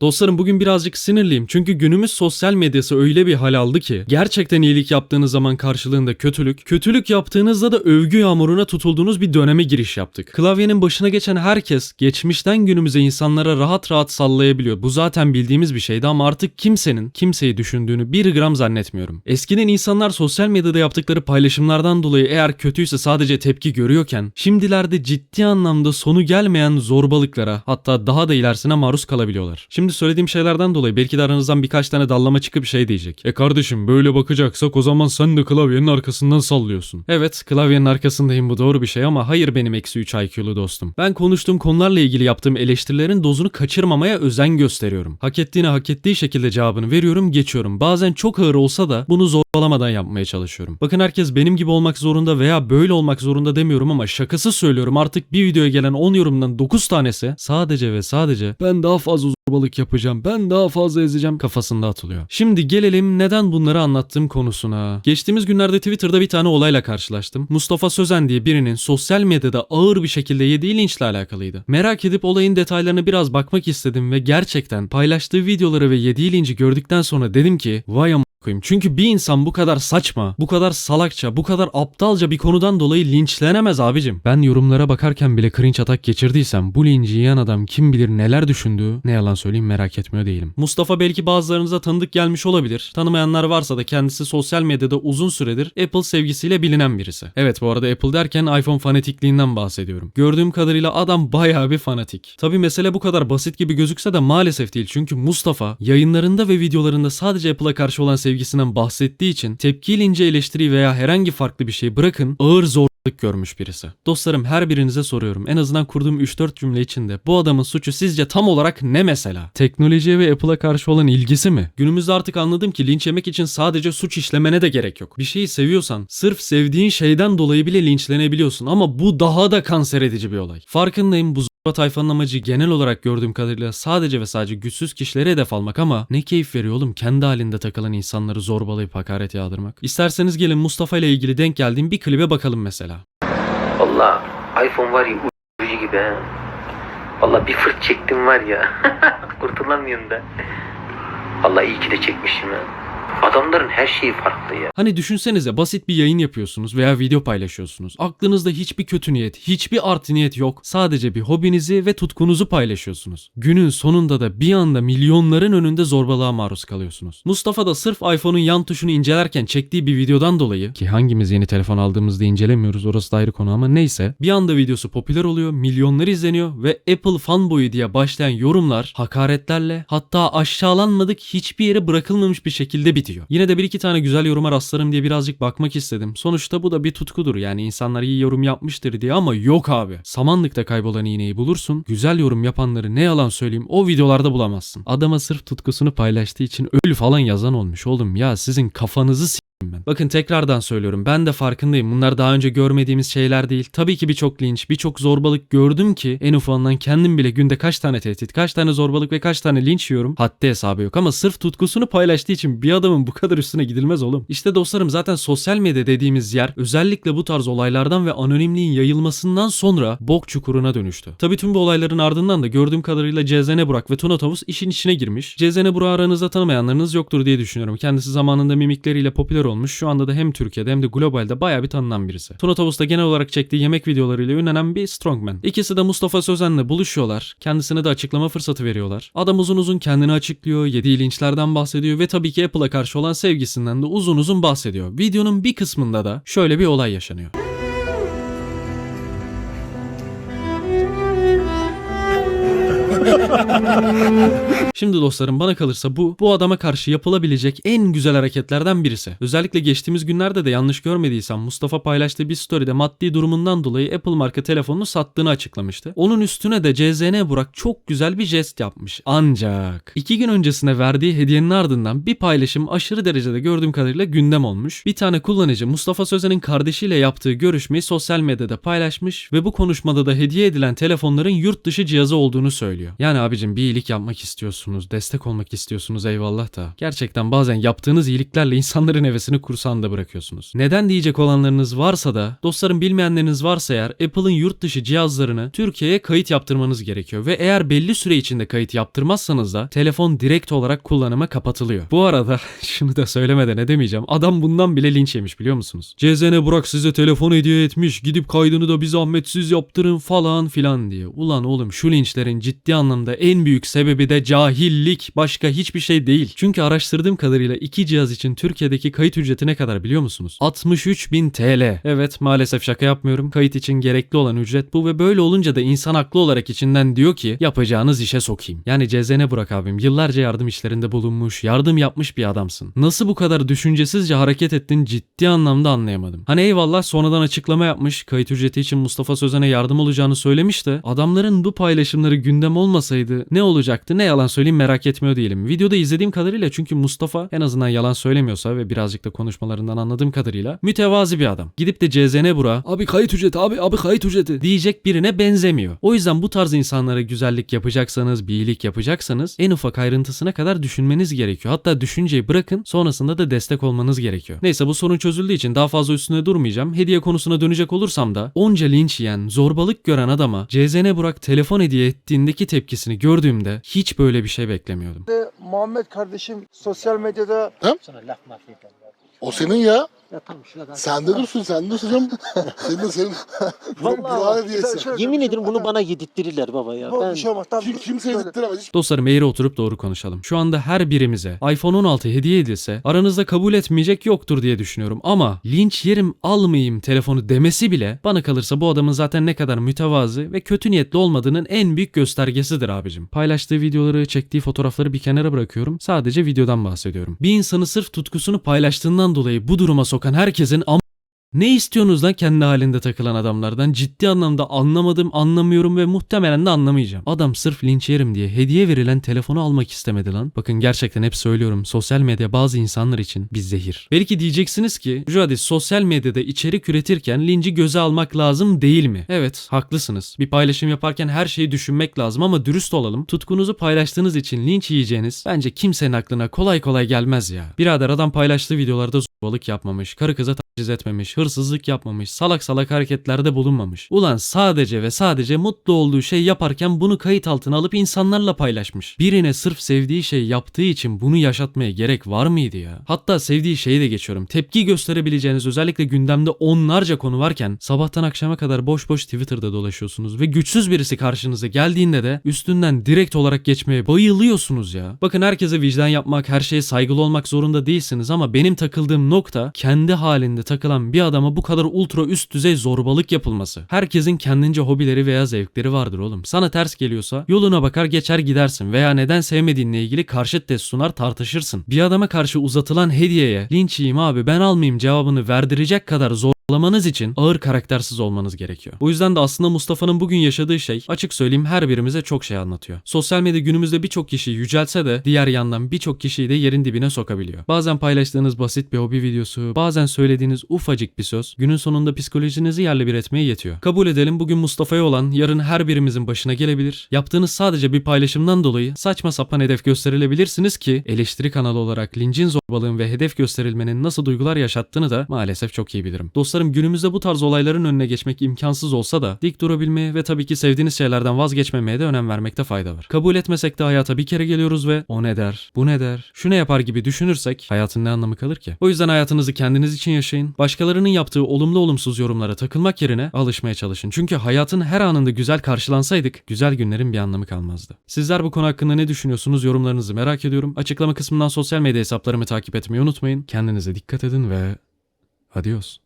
Dostlarım bugün birazcık sinirliyim çünkü günümüz sosyal medyası öyle bir hal aldı ki gerçekten iyilik yaptığınız zaman karşılığında kötülük, kötülük yaptığınızda da övgü yağmuruna tutulduğunuz bir döneme giriş yaptık. Klavyenin başına geçen herkes geçmişten günümüze insanlara rahat rahat sallayabiliyor. Bu zaten bildiğimiz bir şeydi ama artık kimsenin kimseyi düşündüğünü bir gram zannetmiyorum. Eskiden insanlar sosyal medyada yaptıkları paylaşımlardan dolayı eğer kötüyse sadece tepki görüyorken şimdilerde ciddi anlamda sonu gelmeyen zorbalıklara hatta daha da ilerisine maruz kalabiliyorlar. Şimdi söylediğim şeylerden dolayı belki de aranızdan birkaç tane dallama çıkıp şey diyecek. E kardeşim böyle bakacaksak o zaman sen de klavyenin arkasından sallıyorsun. Evet klavyenin arkasındayım bu doğru bir şey ama hayır benim eksi 3 IQ'lu dostum. Ben konuştuğum konularla ilgili yaptığım eleştirilerin dozunu kaçırmamaya özen gösteriyorum. Hak ettiğine hak ettiği şekilde cevabını veriyorum geçiyorum. Bazen çok ağır olsa da bunu zorbalamadan yapmaya çalışıyorum. Bakın herkes benim gibi olmak zorunda veya böyle olmak zorunda demiyorum ama şakası söylüyorum artık bir videoya gelen 10 yorumdan 9 tanesi sadece ve sadece ben daha fazla zorbalık yapacağım, ben daha fazla ezeceğim kafasında atılıyor. Şimdi gelelim neden bunları anlattığım konusuna. Geçtiğimiz günlerde Twitter'da bir tane olayla karşılaştım. Mustafa Sözen diye birinin sosyal medyada ağır bir şekilde yediği linçle alakalıydı. Merak edip olayın detaylarına biraz bakmak istedim ve gerçekten paylaştığı videoları ve yediği linci gördükten sonra dedim ki vay am koyayım. Çünkü bir insan bu kadar saçma, bu kadar salakça, bu kadar aptalca bir konudan dolayı linçlenemez abicim. Ben yorumlara bakarken bile cringe atak geçirdiysem bu linci yiyen adam kim bilir neler düşündüğü ne yalan söyleyeyim merak etmiyor değilim. Mustafa belki bazılarınıza tanıdık gelmiş olabilir. Tanımayanlar varsa da kendisi sosyal medyada uzun süredir Apple sevgisiyle bilinen birisi. Evet bu arada Apple derken iPhone fanatikliğinden bahsediyorum. Gördüğüm kadarıyla adam bayağı bir fanatik. Tabi mesele bu kadar basit gibi gözükse de maalesef değil. Çünkü Mustafa yayınlarında ve videolarında sadece Apple'a karşı olan sevgisinden bahsettiği için tepkiyle ince eleştiri veya herhangi farklı bir şey bırakın ağır zorbalık görmüş birisi. Dostlarım her birinize soruyorum. En azından kurduğum 3-4 cümle içinde bu adamın suçu sizce tam olarak ne mesela? Teknolojiye ve Apple'a karşı olan ilgisi mi? Günümüzde artık anladım ki linç yemek için sadece suç işlemene de gerek yok. Bir şeyi seviyorsan sırf sevdiğin şeyden dolayı bile linçlenebiliyorsun ama bu daha da kanser edici bir olay. Farkındayım bu Zorba tayfanın amacı genel olarak gördüğüm kadarıyla sadece ve sadece güçsüz kişilere hedef almak ama ne keyif veriyor oğlum kendi halinde takılan insanları zorbalayıp hakaret yağdırmak. İsterseniz gelin Mustafa ile ilgili denk geldiğim bir klibe bakalım mesela. Valla iPhone var ya uyurucu gibi ha. Valla bir fırt çektim var ya. Kurtulamıyorum da. Valla iyi ki de çekmişim ha. Adamların her şeyi farklı ya. Hani düşünsenize basit bir yayın yapıyorsunuz veya video paylaşıyorsunuz. Aklınızda hiçbir kötü niyet, hiçbir art niyet yok. Sadece bir hobinizi ve tutkunuzu paylaşıyorsunuz. Günün sonunda da bir anda milyonların önünde zorbalığa maruz kalıyorsunuz. Mustafa da sırf iPhone'un yan tuşunu incelerken çektiği bir videodan dolayı ki hangimiz yeni telefon aldığımızda incelemiyoruz orası da ayrı konu ama neyse. Bir anda videosu popüler oluyor, milyonlar izleniyor ve Apple fanboyu diye başlayan yorumlar hakaretlerle hatta aşağılanmadık hiçbir yere bırakılmamış bir şekilde bitiyor. Yine de bir iki tane güzel yoruma rastlarım diye birazcık bakmak istedim. Sonuçta bu da bir tutkudur yani insanlar iyi yorum yapmıştır diye ama yok abi. Samanlıkta kaybolan iğneyi bulursun. Güzel yorum yapanları ne yalan söyleyeyim o videolarda bulamazsın. Adama sırf tutkusunu paylaştığı için öl falan yazan olmuş oğlum ya sizin kafanızı ben. Bakın tekrardan söylüyorum ben de farkındayım bunlar daha önce görmediğimiz şeyler değil. Tabii ki birçok linç birçok zorbalık gördüm ki en ufağından kendim bile günde kaç tane tehdit kaç tane zorbalık ve kaç tane linç yiyorum haddi hesabı yok ama sırf tutkusunu paylaştığı için bir adamın bu kadar üstüne gidilmez oğlum. İşte dostlarım zaten sosyal medya dediğimiz yer özellikle bu tarz olaylardan ve anonimliğin yayılmasından sonra bok çukuruna dönüştü. Tabii tüm bu olayların ardından da gördüğüm kadarıyla Cezene Burak ve Tuna Tavus işin içine girmiş. Cezene Burak'ı aranızda tanımayanlarınız yoktur diye düşünüyorum. Kendisi zamanında mimikleriyle popüler olmuş. Şu anda da hem Türkiye'de hem de globalde bayağı bir tanınan birisi. Tuna Tavus da genel olarak çektiği yemek videolarıyla ünlenen bir strongman. İkisi de Mustafa Sözen'le buluşuyorlar. Kendisine de açıklama fırsatı veriyorlar. Adam uzun uzun kendini açıklıyor, yediği linçlerden bahsediyor ve tabii ki Apple'a karşı olan sevgisinden de uzun uzun bahsediyor. Videonun bir kısmında da şöyle bir olay yaşanıyor. Şimdi dostlarım bana kalırsa bu bu adama karşı yapılabilecek en güzel hareketlerden birisi. Özellikle geçtiğimiz günlerde de yanlış görmediysem Mustafa paylaştığı bir storyde maddi durumundan dolayı Apple marka telefonunu sattığını açıklamıştı. Onun üstüne de CZN Burak çok güzel bir jest yapmış. Ancak iki gün öncesine verdiği hediyenin ardından bir paylaşım aşırı derecede gördüğüm kadarıyla gündem olmuş. Bir tane kullanıcı Mustafa Sözen'in kardeşiyle yaptığı görüşmeyi sosyal medyada paylaşmış ve bu konuşmada da hediye edilen telefonların yurt dışı cihazı olduğunu söylüyor. Yani abicim bir iyilik yapmak istiyorsunuz, destek olmak istiyorsunuz eyvallah da. Gerçekten bazen yaptığınız iyiliklerle insanların hevesini kursağında bırakıyorsunuz. Neden diyecek olanlarınız varsa da, dostlarım bilmeyenleriniz varsa eğer Apple'ın yurt dışı cihazlarını Türkiye'ye kayıt yaptırmanız gerekiyor. Ve eğer belli süre içinde kayıt yaptırmazsanız da telefon direkt olarak kullanıma kapatılıyor. Bu arada şunu da söylemeden edemeyeceğim. Adam bundan bile linç yemiş biliyor musunuz? CZN Burak size telefon hediye etmiş. Gidip kaydını da bir zahmetsiz yaptırın falan filan diye. Ulan oğlum şu linçlerin ciddi anlamda en büyük sebebi de cahillik. Başka hiçbir şey değil. Çünkü araştırdığım kadarıyla iki cihaz için Türkiye'deki kayıt ücreti ne kadar biliyor musunuz? 63.000 TL. Evet maalesef şaka yapmıyorum. Kayıt için gerekli olan ücret bu ve böyle olunca da insan haklı olarak içinden diyor ki yapacağınız işe sokayım. Yani CZN Burak abim yıllarca yardım işlerinde bulunmuş, yardım yapmış bir adamsın. Nasıl bu kadar düşüncesizce hareket ettin ciddi anlamda anlayamadım. Hani eyvallah sonradan açıklama yapmış, kayıt ücreti için Mustafa Sözen'e yardım olacağını söylemiş de adamların bu paylaşımları gündem olmasaydı ne olacaktı ne yalan söyleyeyim merak etmiyor değilim. Videoda izlediğim kadarıyla çünkü Mustafa en azından yalan söylemiyorsa ve birazcık da konuşmalarından anladığım kadarıyla mütevazi bir adam. Gidip de CZN Burak'a abi kayıt ücreti abi abi kayıt ücreti diyecek birine benzemiyor. O yüzden bu tarz insanlara güzellik yapacaksanız, bir iyilik yapacaksanız en ufak ayrıntısına kadar düşünmeniz gerekiyor. Hatta düşünceyi bırakın sonrasında da destek olmanız gerekiyor. Neyse bu sorun çözüldüğü için daha fazla üstüne durmayacağım. Hediye konusuna dönecek olursam da onca linç yiyen, zorbalık gören adama CZN Burak telefon hediye ettiğindeki tepkisini gördüğümde hiç böyle bir şey beklemiyordum. Muhammed kardeşim sosyal medyada. O senin ya. Ya tamam şuradan. Sende dursun, sende dursun canım. senin de senin. Vallahi hediyesi. şöyle- Yemin ederim bunu bana yedirttirirler baba ya. Bu Ben bir şey olmaz. Tamam, Kim, yedirtiremez. Hiç Dostlarım eğri oturup doğru konuşalım. Şu anda her birimize iPhone 16 hediye edilse aranızda kabul etmeyecek yoktur diye düşünüyorum. Ama linç yerim almayayım telefonu demesi bile bana kalırsa bu adamın zaten ne kadar mütevazı ve kötü niyetli olmadığının en büyük göstergesidir abicim. Paylaştığı videoları, çektiği fotoğrafları bir kenara bırakıyorum. Sadece videodan bahsediyorum. Bir insanı sırf tutkusunu paylaştığından dolayı bu duruma sokan herkesin ne istiyorsunuz lan kendi halinde takılan adamlardan? Ciddi anlamda anlamadım, anlamıyorum ve muhtemelen de anlamayacağım. Adam sırf linç yerim diye hediye verilen telefonu almak istemedi lan. Bakın gerçekten hep söylüyorum. Sosyal medya bazı insanlar için bir zehir. Belki diyeceksiniz ki Jody sosyal medyada içerik üretirken linci göze almak lazım değil mi? Evet haklısınız. Bir paylaşım yaparken her şeyi düşünmek lazım ama dürüst olalım. Tutkunuzu paylaştığınız için linç yiyeceğiniz bence kimsenin aklına kolay kolay gelmez ya. Birader adam paylaştığı videolarda zorbalık yapmamış, karı kıza taciz etmemiş, hırsızlık yapmamış, salak salak hareketlerde bulunmamış. Ulan sadece ve sadece mutlu olduğu şey yaparken bunu kayıt altına alıp insanlarla paylaşmış. Birine sırf sevdiği şey yaptığı için bunu yaşatmaya gerek var mıydı ya? Hatta sevdiği şeyi de geçiyorum. Tepki gösterebileceğiniz özellikle gündemde onlarca konu varken sabahtan akşama kadar boş boş Twitter'da dolaşıyorsunuz ve güçsüz birisi karşınıza geldiğinde de üstünden direkt olarak geçmeye bayılıyorsunuz ya. Bakın herkese vicdan yapmak, her şeye saygılı olmak zorunda değilsiniz ama benim takıldığım nokta kendi halinde takılan bir adama bu kadar ultra üst düzey zorbalık yapılması. Herkesin kendince hobileri veya zevkleri vardır oğlum. Sana ters geliyorsa yoluna bakar geçer gidersin veya neden sevmediğinle ilgili karşıt test sunar tartışırsın. Bir adama karşı uzatılan hediyeye linç abi ben almayayım cevabını verdirecek kadar zor Anlamanız için ağır karaktersiz olmanız gerekiyor. O yüzden de aslında Mustafa'nın bugün yaşadığı şey açık söyleyeyim her birimize çok şey anlatıyor. Sosyal medya günümüzde birçok kişiyi yüceltse de diğer yandan birçok kişiyi de yerin dibine sokabiliyor. Bazen paylaştığınız basit bir hobi videosu, bazen söylediğiniz ufacık bir söz günün sonunda psikolojinizi yerle bir etmeye yetiyor. Kabul edelim bugün Mustafa'ya olan yarın her birimizin başına gelebilir. Yaptığınız sadece bir paylaşımdan dolayı saçma sapan hedef gösterilebilirsiniz ki eleştiri kanalı olarak lincin zorbalığın ve hedef gösterilmenin nasıl duygular yaşattığını da maalesef çok iyi bilirim. Dostlarım günümüzde bu tarz olayların önüne geçmek imkansız olsa da dik durabilmeye ve tabii ki sevdiğiniz şeylerden vazgeçmemeye de önem vermekte fayda var. Kabul etmesek de hayata bir kere geliyoruz ve o ne der, bu ne der, şu ne yapar gibi düşünürsek hayatın ne anlamı kalır ki? O yüzden hayatınızı kendiniz için yaşayın. Başkalarının yaptığı olumlu olumsuz yorumlara takılmak yerine alışmaya çalışın. Çünkü hayatın her anında güzel karşılansaydık güzel günlerin bir anlamı kalmazdı. Sizler bu konu hakkında ne düşünüyorsunuz? Yorumlarınızı merak ediyorum. Açıklama kısmından sosyal medya hesaplarımı takip etmeyi unutmayın. Kendinize dikkat edin ve adios.